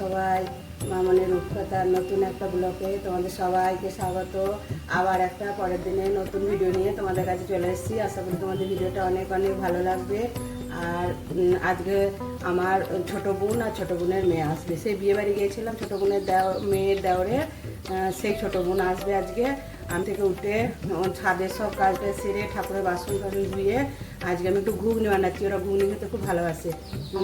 সবাই মামনের রূপকথার নতুন একটা ব্লকে তোমাদের সবাইকে স্বাগত। আবার একটা পরের দিনে নতুন ভিডিও নিয়ে তোমাদের কাছে চলে এসেছি। আশা করি তোমাদের ভিডিওটা অনেক অনেক ভালো লাগবে। আর আজকে আমার ছোটো বোন আর ছোটো বোনের মেয়ে আসবে। সেই বিয়ে বাড়ি গিয়েছিলাম, ছোটো বোনের দেও, মেয়ের দেওরে সেই ছোটো বোন আসবে আজকে। আমি থেকে উঠে ছাদে সব কাজটা সেরে ঠাকুরের বাসন টাসন ধুয়ে আজকে আমি একটু ঘুগনি বানাচ্ছি। ওরা ঘুগনি খেতে খুব ভালোবাসে।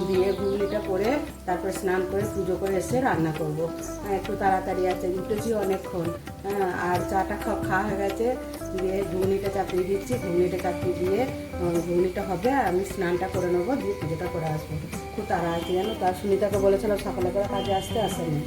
দিয়ে ঘুগনিটা করে তারপরে স্নান করে পুজো করে এসে রান্না করব। হ্যাঁ, একটু তাড়াতাড়ি আছে উঠেছি অনেকক্ষণ। হ্যাঁ, আর চাটা খাওয়া খাওয়া হয়ে গেছে। দিয়ে ঘুগনিটা চাপিয়ে দিচ্ছি ঘুগনিটা চাপিয়ে দিয়ে ঘুগনিটা হবে আর আমি স্নানটা করে নেব দিয়ে পুজোটা করে আসব। খুব তাড়া আছে জানো? তার সুনিতাকে বলেছিলাম সকালে করে কাজে আসতে আসেনি।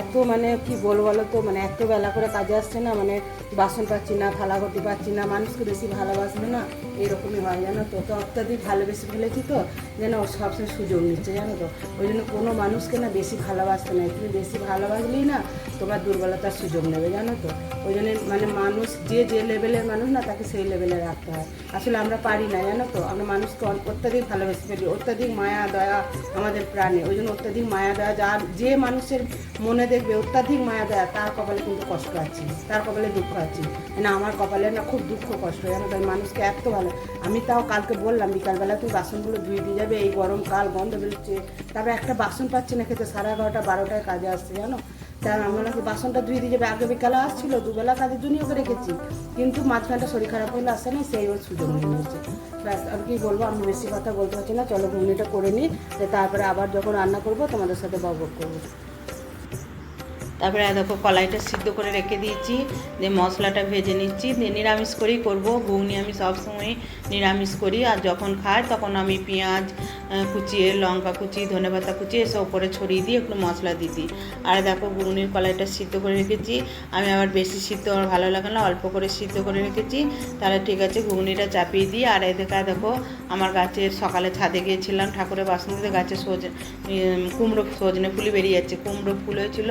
এত মানে কি বলব বলো তো মানে এত বেলা করে কাজে আসছে না মানে বাসন পাচ্ছি না, থালা ঘটি পাচ্ছি না, মানুষকে বেশি ভালোবাসবে না। এরকমই হয়, জানো তো? তো অত্যাধিক ভালোবেসে ফেলেছি তো, যেন সবসময় সুযোগ নিচ্ছে, জানো তো? ওই জন্য কোনো মানুষকে না বেশি ভালোবাসতে না তুমি বেশি ভালোবাসলেই না তোমার দুর্বলতার সুযোগ নেবে, জানো তো? ওই জন্য মানে মানুষ যে যে লেভেলের মানুষ না, তাকে সেই লেভেলে রাখতে হয়। আসলে আমরা পারি না, জানো তো? আমরা মানুষকে অত্যাধিক ভালোবেসে ফেলি, অত্যাধিক মায়া, দয়া আমাদের প্রাণে। ওই জন্য অত্যাধিক মায়া, দয়া যার যে মানুষের মনে দেখবে অত্যাধিক মায়া, দয়া, তার কপালে কিন্তু কষ্ট আছে, তার কপালে দুঃখ আছে। না আমার কপালে না খুব দুঃখ, কষ্ট, জানো তাই মানুষকে এত ভালো আমি তাও কালকে বললাম, বিকালবেলা তুই বাসনগুলো ধুয়ে দিয়ে যাবে, এই গরমকাল গন্ধ বেরোচ্ছে। তারপরে একটা বাসন পাচ্ছি না খেতে, সাড়ে এগারোটা, বারোটায় কাজে আসছে, জানো? তার আমরা নাকি বাসনটা ধুয়ে দিয়ে যাবে। আগে বিকালে আসছিল, দুবেলা কাজের জন্যই ওকে রেখেছি। কিন্তু মাঝখানটা শরীর খারাপ হলে আসে না সেই ওর সুযোগ নিয়ে নিয়েছে ব্যাস, আর কি বলব, আমি বেশি কথা বলতে পারছি না। চলো ঘুগনিটা করে নিই তারপরে আবার যখন রান্না করব, তোমাদের সাথে বকবক করব। তারপরে দেখো কলাইটা সিদ্ধ করে রেখে দিয়েছি, দিয়ে মশলাটা ভেজে নিচ্ছি, দিয়ে নিরামিষ করেই করব। ঘুগনি আমি সবসময় নিরামিষ করি, আর যখন খাই তখন আমি পেঁয়াজ কুচিয়ে লঙ্কা কুচি ধনেপাতা কুচিয়ে এসব উপরে ছড়িয়ে দিয়ে একটু মশলা দিয়ে দিই। আর দেখো ঘুগনির কলাইটা সিদ্ধ করে রেখেছি, আমি আবার বেশি সিদ্ধ আমার ভালো লাগে না, অল্প করে সিদ্ধ করে রেখেছি। তাহলে ঠিক আছে ঘুগনিটা চাপিয়ে দিই, আর এদিকে দেখো আমার গাছের সকালে ছাদে গিয়েছিলাম, ঠাকুরের বাসন গাছে সজনে কুমড়ো সজনে ফুলি বেরিয়ে যাচ্ছে। কুমড়ো ফুল হয়েছিল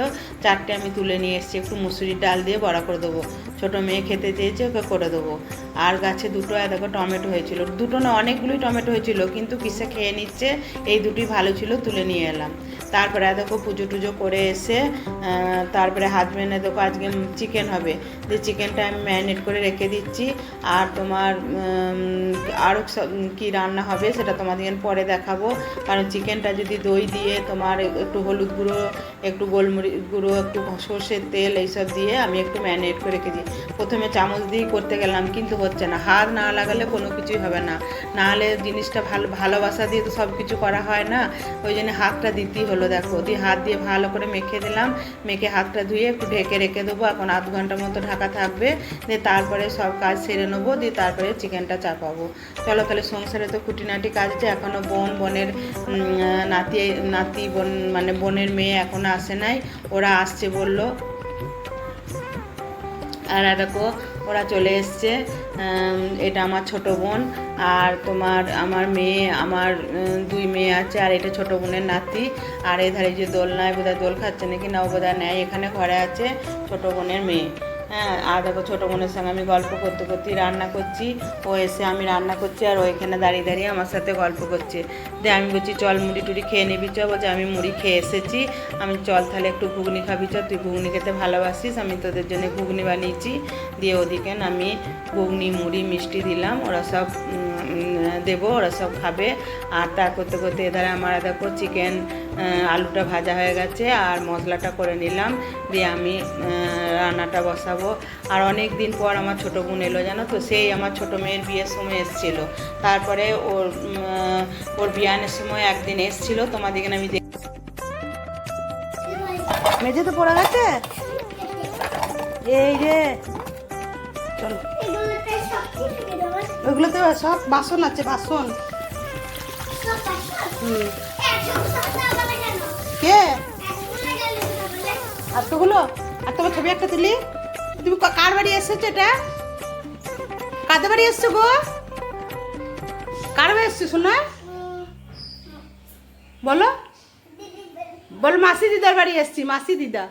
চারটে আমি তুলে নিয়ে এসেছি একটু মুসুরির ডাল দিয়ে বড়া করে দেবো। ছোটো মেয়ে খেতে চেয়েছে, ওকে করে দেবো। আর গাছে দুটো দেখো, টমেটো হয়েছিল। দুটো না, অনেকগুলোই টমেটো হয়েছিল, কিন্তু কিসে খেয়ে নিচ্ছে, এই দুটোই ভালো ছিল, তুলে নিয়ে এলাম। তারপরে দেখো, পুজো টুজো করে এসে তারপরে হাজব্যান্ডে দেখো, আজকে চিকেন হবে। যে চিকেনটা আমি ম্যারিনেট করে রেখে দিচ্ছি, আর তোমার আরও কী রান্না হবে, সেটা তোমাদের পরে দেখাবো। কারণ চিকেনটা যদি দই দিয়ে তোমার একটু হলুদ গুঁড়ো, একটু গোলমরিচ গুঁড়ো, একটু সর্ষের তেল, এইসব দিয়ে আমি একটু ম্যারিনেট করে রেখেছি প্রথমে চামচ দিয়েই করতে গেলাম, কিন্তু হচ্ছে না। হাত না লাগালে কোনো কিছুই হবে না। নাহলে জিনিসটা ভালো, ভালোবাসা দিয়ে তো সব কিছু করা হয় না। ওই জন্য হাতটা দিতেই হলো, দেখো। দিয়ে হাত দিয়ে ভালো করে মেখে দিলাম। মেখে হাতটা ধুয়ে একটু ঢেকে রেখে দেবো। এখন আধ ঘণ্টার মতো ঢাকা থাকবে। দিয়ে তারপরে সব কাজ সেরে নেব। দিয়ে তারপরে চিকেনটা চাপাবো। চলো তাহলে সংসারে তো খুঁটিনাটি কাজ আছে। এখনও বোন, বোনের নাতি নাতি, বোন মানে বোনের মেয়ে এখনও আসে নাই। ওরা আসছে বলল। আর দেখো, ওরা চলে এসছে। এটা আমার ছোট বোন আর তোমার আমার মেয়ে, আমার দুই মেয়ে আছে আর এটা ছোট বোনের নাতি। আর এধারে যে দোল নাই বোধহয় দোল খাচ্ছে নাকি না ও বোধহয় নেয়, এখানে ঘরে আছে ছোট বোনের মেয়ে। হ্যাঁ আর দেখো ছোটো বোনের সঙ্গে আমি গল্প করতে করতেই রান্না করছি। ও এসে আমি রান্না করছি আর ও এখানে দাঁড়িয়ে দাঁড়িয়ে আমার সাথে গল্প করছে। দিয়ে আমি বলছি, চল মুড়ি টুড়ি খেয়ে নিবি, চ। বলছে, আমি মুড়ি খেয়ে এসেছি। আমি চল তাহলে একটু ঘুগনি খাবি, চ। তুই ঘুগনি খেতে ভালোবাসিস, আমি তোদের জন্য ঘুগনি বানিয়েছি। দিয়ে ওদিকে আমি ঘুগনি, মুড়ি, মিষ্টি দিলাম, ওরা সব দেবো, ওরা সব খাবে। আর তা করতে করতে এধারে আমার দেখো চিকেন আলুটা ভাজা হয়ে গেছে আর মশলাটা করে নিলাম দিয়ে আমি রান্নাটা বসাবো। আর অনেক দিন পর আমার ছোটো বোন এলো জানো তো? সেই আমার ছোটো মেয়ের বিয়ের সময় এসেছিল। তারপরে ওর ওর বিয়ানের সময় একদিন এসেছিল। তোমাদেরকে আমি দেখ মেঝেতে পড়ে গেছে? এই রে। চলো। ওইগুলোতে সব বাসন আছে বাসন। হুম। এতগুলো আর তোমার ছবি একটা তুলি। তুমি কার বাড়ি এসেছ এটা? কাদের বাড়ি এসছো গো? কার বাড়ি এসছো শোনা বলো। বল, মাসি দিদার বাড়ি এসছি, মাসি দিদা।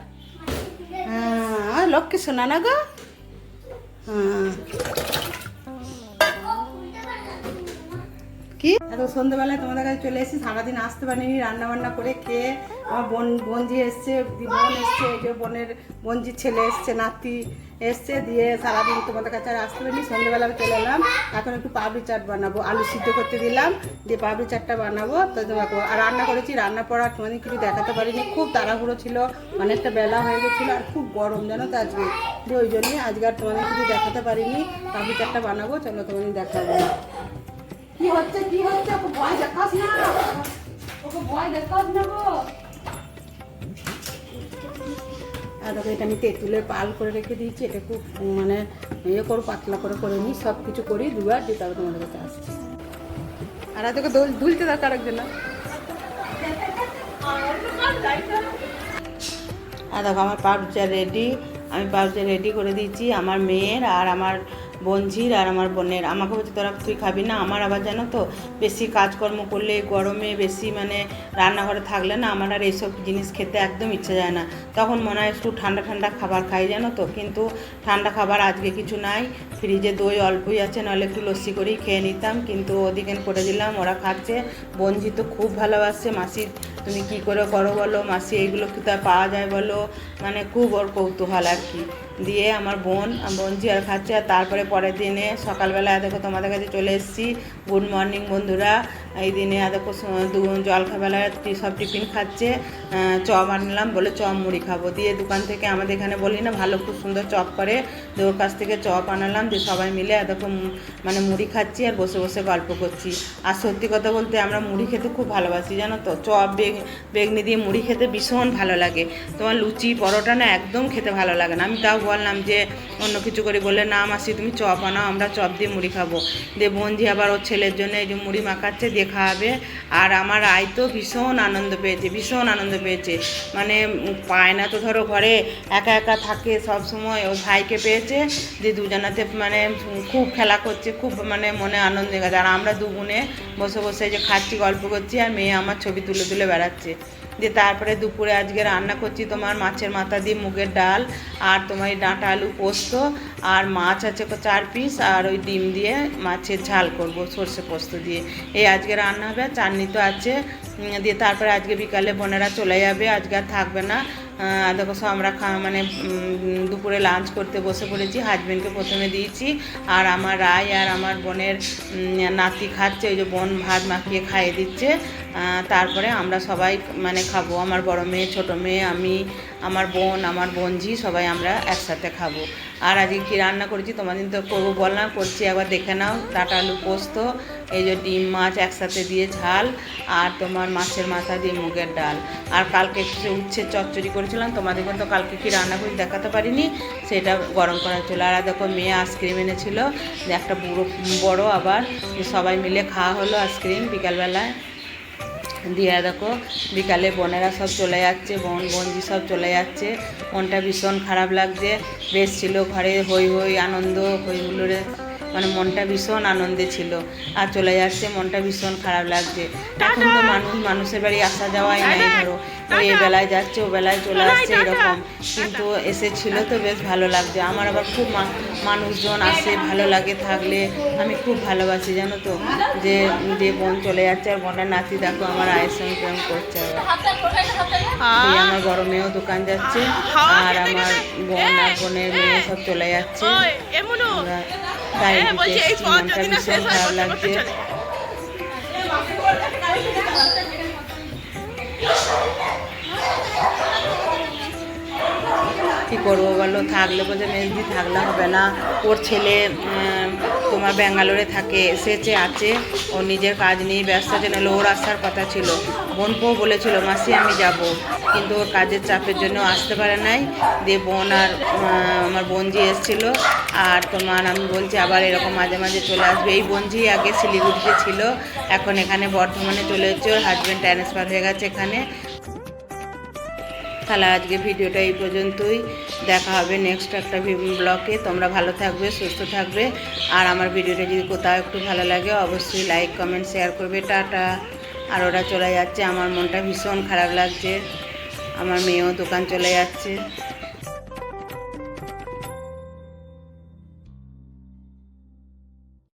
হ্যাঁ লক্ষ্মী শোনা না গো? হ্যাঁ। কি? এত সন্ধ্যেবেলায় তোমাদের কাছে চলে এসেছি, সারাদিন আসতে পারিনি রান্না বান্না করে খেয়ে আমার বোন, বোনজি এসছে বোন এসছে, এই যে বোনের বোনজির ছেলে এসছে, নাতি এসছে, দিয়ে সারাদিন তোমাদের কাছে আর আসতে পারিনি, সন্ধ্যেবেলা চলে এলাম, এখন একটু পাবড়ি চাট বানাবো, আলু সিদ্ধ করতে দিলাম, দিয়ে পাবড়ি চাটটা বানাবো, তো তোমাকে আর রান্না করেছি, রান্না পড়া তোমাদের কিছু দেখাতে পারিনি, খুব তাড়াহুড়ো ছিল, অনেকটা বেলা হয়ে গেছিল আর খুব গরম জানো তো আজকে, দিয়ে ওই জন্যই আজকে আর তোমাদের কিছু দেখাতে পারিনি, পাবড়ি চাটটা বানাবো, চলো তোমাদের দেখাবো। কি হচ্ছে কি হচ্ছে? ওকে ভয় দেখাস না। ওকে ভয় দেখাস না গো। এটা আমি তেঁতুলের পাল করে রেখে দিয়েছি, এটা খুব মানে ইয়ে করো, পাতলা করে করে নিই, সব কিছু করি দুবার দিয়ে তারপর তোমাদের কাছে আসছি। আর আর তোকে দোল, দুলতে দরকার একজন না। আর দেখো, আমার পাউচা রেডি আমি পাউচা রেডি করে দিয়েছি, আমার মেয়ের আর আমার বোনঝির আর আমার বোনের। আমাকে বলছে, তোরা তুই খাবি না, আমার আবার জানো তো, বেশি কাজকর্ম করলে গরমে বেশি মানে রান্নাঘরে থাকলে না আমার আর এইসব জিনিস খেতে একদম ইচ্ছে যায় না। তখন মনে হয় একটু ঠান্ডা ঠান্ডা খাবার খাই জানো তো, কিন্তু ঠান্ডা খাবার আজকে কিছু নাই। ফ্রিজে দই অল্পই আছে, নাহলে একটু লস্যি করেই খেয়ে নিতাম, কিন্তু ওদিকে করে দিলাম, ওরা খাচ্ছে। বঞ্জি তো খুব ভালোবাসছে মাসি তুমি কি করে করো বলো? মাসি এইগুলো কি তার পাওয়া যায় বলো? মানে খুব ওর কৌতূহল আর কি। দিয়ে আমার বোন বোনজি আর খাচ্ছে আর তারপরে পরের দিনে সকালবেলা দেখো তোমাদের কাছে চলে এসেছি। গুড মর্নিং বন্ধুরা। এই দিনে দেখো টি- সব টিফিন খাচ্ছে। আহ, চপ আনলাম বলে চপ মুড়ি খাব। দিয়ে দোকান থেকে আমাদের এখানে বলি না ভালো খুব সুন্দর চপ করে। দিয়ে ওর কাছ থেকে চপ আনালাম। দিয়ে সবাই মিলে দেখো মানে মুড়ি খাচ্ছি আর বসে বসে গল্প করছি। আর সত্যি কথা বলতে আমরা মুড়ি খেতে খুব ভালোবাসি জানো তো? চপ বেগ বেগনি দিয়ে মুড়ি খেতে ভীষণ ভালো লাগে। তোমার লুচি, পরোটা না একদম খেতে ভালো লাগে না। আমি তাও বললাম যে অন্য কিছু করে বলে না মাসি, তুমি চপ আনাও, আমরা চপ দিয়ে মুড়ি খাব। দিয়ে বোনজি আবার ওর ছেলের জন্য এই যে মুড়ি মাখাচ্ছে, দিয়ে খাওয়াবে আর আমার আয় তো ভীষণ আনন্দ পেয়েছে, ভীষণ আনন্দ পেয়েছে। মানে পায় না তো ধরো ঘরে, একা একা থাকে সব সময় ওর ভাইকে পেয়েছে দিয়ে দুজনাতে মানে খুব খেলা করছে, খুব মানে মনে আনন্দ গেছে আর আমরা দু বোনে বসে বসে যে খাচ্ছি, গল্প করছি, আর মেয়ে আমার ছবি তুলে তুলে বেড়াচ্ছে। দিয়ে তারপরে দুপুরে আজকে রান্না করছি তোমার মাছের মাথা দিয়ে মুগের ডাল আর তোমার এই ডাঁটা আলু পোস্ত আর মাছ আছে চার পিস আর ওই ডিম দিয়ে মাছের ঝাল করব সর্ষে পোস্ত দিয়ে। এই আজকে রান্না হবে চাটনি তো আছে। দিয়ে তারপরে আজকে বিকালে বোনেরা চলে যাবে, আজকে আর থাকবে না। দেখো আমরা মানে দুপুরে লাঞ্চ করতে বসে পড়েছি। হাজব্যান্ডকে প্রথমে দিয়েছি। আর আমার রায় আর আমার বোনের নাতি খাচ্ছে, ওই যে বোন ভাত মাখিয়ে খাইয়ে দিচ্ছে। তারপরে আমরা সবাই মানে খাব। আমার বড় মেয়ে, ছোটো মেয়ে, আমি, আমার বোন, আমার বোনঝি, সবাই আমরা একসাথে খাব। আর আজকে কী রান্না করেছি তোমাদের তো করব বললাম করছি একবার দেখে নাও। ডাটা আলু পোস্ত এই যে ডিম মাছ একসাথে দিয়ে ঝাল আর তোমার মাছের মাথা দিয়ে মুগের ডাল। আর কালকে কিছু উচ্ছে চচ্চড়ি করেছিলাম তোমাদেরকে তো কালকে কি রান্না করে দেখাতে পারিনি, সেটা গরম করা ছিল আর দেখো, মেয়ে আইসক্রিম এনেছিল একটা বুড়ো, বড় আবার সবাই মিলে খাওয়া হলো আইসক্রিম বিকালবেলায়। দিয়ে দেখো, বিকালে বোনেরা সব চলে যাচ্ছে, বোন, বোনজি সব চলে যাচ্ছে। মনটা ভীষণ খারাপ লাগছে, বেশ ছিল ঘরে হই হই আনন্দ, হই হুল্লোড়ে। মানে মনটা ভীষণ আনন্দে ছিল। আর চলে যাচ্ছে মনটা ভীষণ খারাপ লাগছে। এখন তো মানুষ মানুষের বাড়ি আসা যাওয়াই নাই ধরো। ওই এ বেলায় যাচ্ছে ও বেলায় চলে আসছে এরকম। কিন্তু এসেছিল তো বেশ ভালো লাগছে। আমার আবার খুব মানুষজন আসে ভালো লাগে থাকলে। আমি খুব ভালোবাসি জানো তো? যে যে বোন চলে যাচ্ছে আর বোনের নাতি দেখো আমার আয়ের সঙ্গে প্রেম করছে আবার। আমার বড় মেয়েও দোকান যাচ্ছে আর আমার বোন আর বোনের মেয়ে সব চলে যাচ্ছে। মনটা ভীষণ খারাপ লাগছে। কী করব বলো? থাকলে বলছে মেজদি থাকলে হবে না। ওর ছেলে তোমার ব্যাঙ্গালোরে থাকে এসেছে আছে, ও নিজের কাজ নিয়ে ব্যস্ত আছে। নাহলে ওর আসার কথা ছিল। বোনকেও বলেছিল, মাসি, আমি যাব। কিন্তু ওর কাজের চাপের জন্য আসতে পারে নাই। দিয়ে বোন আর আমার বোনজি এসেছিল। আর তোমার, আমি বলছি, আবার এরকম মাঝে মাঝে চলে আসবে। এই বোনজি আগে শিলিগুড়িতে ছিল। এখন এখানে বর্ধমানে চলে এসেছে। ওর হাজব্যান্ড ট্রান্সফার হয়ে গেছে এখানে। তাহলে আজকে ভিডিওটা এই পর্যন্তই। দেখা হবে নেক্সট একটা ব্লগে তোমরা ভালো থাকবে, সুস্থ থাকবে। আর আমার ভিডিওটা যদি কোথাও একটু ভালো লাগে, অবশ্যই লাইক কমেন্ট শেয়ার করবে। টাটা। আর ওরা চলে যাচ্ছে। আমার মনটা ভীষণ খারাপ লাগছে। আমার মেয়েও দোকান চলে যাচ্ছে।